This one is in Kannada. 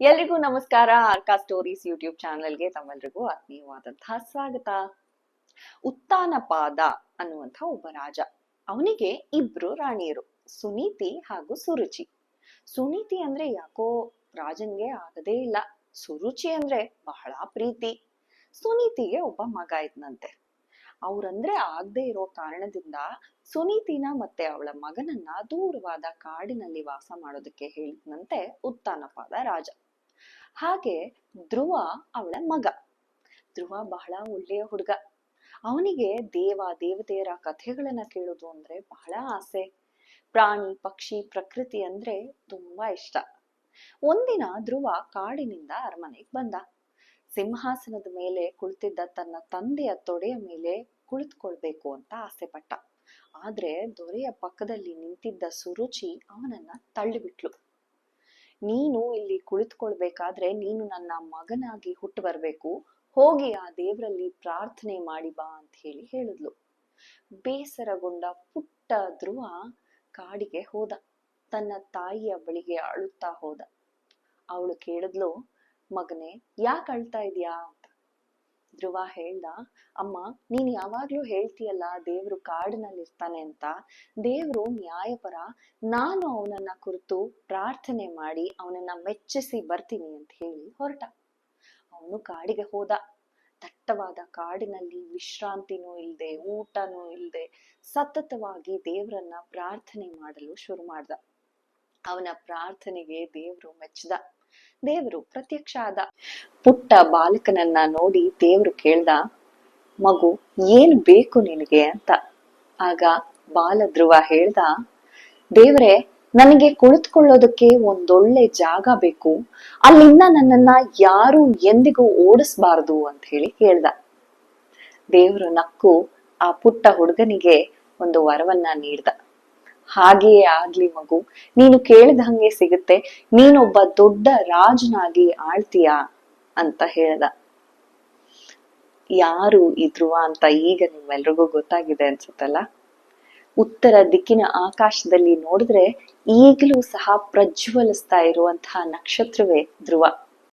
ಎಲ್ರಿಗೂ ನಮಸ್ಕಾರ, ಆರ್ಕಾ ಸ್ಟೋರೀಸ್ ಯೂಟ್ಯೂಬ್ ಚಾನೆಲ್ಗೆ ತಮ್ಮೆಲ್ರಿಗೂ ಆತ್ಮೀಯವಾದಂತಹ ಸ್ವಾಗತ. ಉತ್ತಾನಪಾದ ಅನ್ನುವಂಥ ಒಬ್ಬ ರಾಜ. ಅವನಿಗೆ ಇಬ್ರು ರಾಣಿಯರು, ಸುನೀತಿ ಹಾಗೂ ಸುರುಚಿ. ಸುನೀತಿ ಅಂದ್ರೆ ಯಾಕೋ ರಾಜನ್ಗೆ ಆಗದೇ ಇಲ್ಲ. ಸುರುಚಿ ಅಂದ್ರೆ ಬಹಳ ಪ್ರೀತಿ. ಸುನೀತಿಗೆ ಒಬ್ಬ ಮಗ ಇದ್ನಂತೆ. ಅವ್ರಂದ್ರೆ ಆಗದೆ ಇರೋ ಕಾರಣದಿಂದ ಸುನೀತಿನ ಮತ್ತೆ ಅವಳ ಮಗನನ್ನ ದೂರವಾದ ಕಾಡಿನಲ್ಲಿ ವಾಸ ಮಾಡೋದಕ್ಕೆ ಹೇಳಿದ್ನಂತೆ ಉತ್ತಾನಪಾದ ರಾಜ. ಹಾಗೆ ಧ್ರುವ ಅವಳ ಮಗ. ಧ್ರುವ ಬಹಳ ಒಳ್ಳೆಯ ಹುಡುಗ. ಅವನಿಗೆ ದೇವ, ದೇವತೆಯರ ಕಥೆಗಳನ್ನ ಕೇಳೋದು ಅಂದ್ರೆ ಬಹಳ ಆಸೆ. ಪ್ರಾಣಿ, ಪಕ್ಷಿ, ಪ್ರಕೃತಿ ಅಂದ್ರೆ ತುಂಬಾ ಇಷ್ಟ. ಒಂದಿನ ಧ್ರುವ ಕಾಡಿನಿಂದ ಅರಮನೆಗೆ ಬಂದ. ಸಿಂಹಾಸನದ ಮೇಲೆ ಕುಳಿತಿದ್ದ ತನ್ನ ತಂದೆಯ ತೊಡೆಯ ಮೇಲೆ ಕುಳಿತುಕೊಳ್ಬೇಕು ಅಂತ ಆಸೆ ಪಟ್ಟ ಆದ್ರೆ ದೊರೆಯ ಪಕ್ಕದಲ್ಲಿ ನಿಂತಿದ್ದ ಸುರುಚಿ ಅವನನ್ನ ತಳ್ಳಿಬಿಟ್ಲು. ನೀನು ಇಲ್ಲಿ ಕುಳಿತುಕೊಳ್ಬೇಕಾದ್ರೆ ನೀನು ನನ್ನ ಮಗನಾಗಿ ಹುಟ್ಟು ಬರ್ಬೇಕು ಹೋಗಿ ಆ ದೇವರಲ್ಲಿ ಪ್ರಾರ್ಥನೆ ಮಾಡಿ ಬಾ ಅಂತ ಹೇಳಿ ಹೇಳಿದ್ಲು. ಬೇಸರಗೊಂಡ ಪುಟ್ಟ ಧ್ರುವ ಕಾಡಿಗೆ ಹೋದ. ತನ್ನ ತಾಯಿಯ ಬಳಿಗೆ ಅಳುತ್ತಾ ಹೋದ. ಅವಳು ಕೇಳಿದ್ಲು, ಮಗನೇ, ಯಾಕೆ ಅಳ್ತಾ ಇದೀಯಾ? ಅಂತ. ಧ್ರುವ ಹೇಳ್ದ, ಅಮ್ಮ, ನೀನ್ ಯಾವಾಗ್ಲೂ ಹೇಳ್ತೀಯಲ್ಲ, ದೇವ್ರು ಕಾಡಿನಲ್ಲಿ ಇರ್ತಾನೆ ಅಂತ. ದೇವ್ರು ನ್ಯಾಯಪರ, ನಾನು ಅವನನ್ನ ಕುರಿತು ಪ್ರಾರ್ಥನೆ ಮಾಡಿ ಅವನನ್ನ ಮೆಚ್ಚಿಸಿ ಬರ್ತೀನಿ ಅಂತ ಹೇಳಿ ಹೊರಟ. ಅವನು ಕಾಡಿಗೆ ಹೋದ. ದಟ್ಟವಾದ ಕಾಡಿನಲ್ಲಿ ವಿಶ್ರಾಂತಿನೂ ಇಲ್ದೆ, ಊಟನೂ ಇಲ್ದೆ, ಸತತವಾಗಿ ದೇವ್ರನ್ನ ಪ್ರಾರ್ಥನೆ ಮಾಡಲು ಶುರು ಮಾಡ್ದ. ಅವನ ಪ್ರಾರ್ಥನೆಗೆ ದೇವರು ಮೆಚ್ಚಿದ. ದೇವರು ಪ್ರತ್ಯಕ್ಷ ಆದ. ಪುಟ್ಟ ಬಾಲಕನನ್ನ ನೋಡಿ ದೇವ್ರು ಕೇಳ್ದ, ಮಗು, ಏನ್ ಬೇಕು ನಿನಗೆ? ಅಂತ. ಆಗ ಬಾಲ ಧ್ರುವ ಹೇಳ್ದ, ದೇವ್ರೆ, ನನಗೆ ಕುಳಿತುಕೊಳ್ಳೋದಕ್ಕೆ ಒಂದೊಳ್ಳೆ ಜಾಗ ಬೇಕು. ಅಲ್ಲಿಂದ ನನ್ನನ್ನ ಯಾರು ಎಂದಿಗೂ ಓಡಿಸ್ಬಾರ್ದು ಅಂತ ಹೇಳಿ ಹೇಳ್ದ. ದೇವ್ರು ನಕ್ಕು ಆ ಪುಟ್ಟ ಹುಡುಗನಿಗೆ ಒಂದು ವರವನ್ನ ನೀಡ್ದ. ಹಾಗೆಯೇ ಆಗ್ಲಿ ಮಗು. ನೀನು ಕೇಳಿದ ಹಂಗೆ ಸಿಗುತ್ತೆ. ನೀನೊಬ್ಬ ದೊಡ್ಡ ರಾಜನಾಗಿ ಆಳ್ತೀಯ? ಅಂತ ಹೇಳ್ದ. ಯಾರು ಈ ಧ್ರುವ ಅಂತ ಈಗ ನಿಮ್ಮೆಲ್ರಿಗೂ ಗೊತ್ತಾಗಿದೆ ಅನ್ಸುತ್ತಲ್ಲ? ಉತ್ತರ ದಿಕ್ಕಿನ ಆಕಾಶದಲ್ಲಿ ನೋಡಿದ್ರೆ ಈಗಲೂ ಸಹ ಪ್ರಜ್ವಲಿಸ್ತಾ ಇರುವಂತಹ ನಕ್ಷತ್ರವೇ ಧ್ರುವ.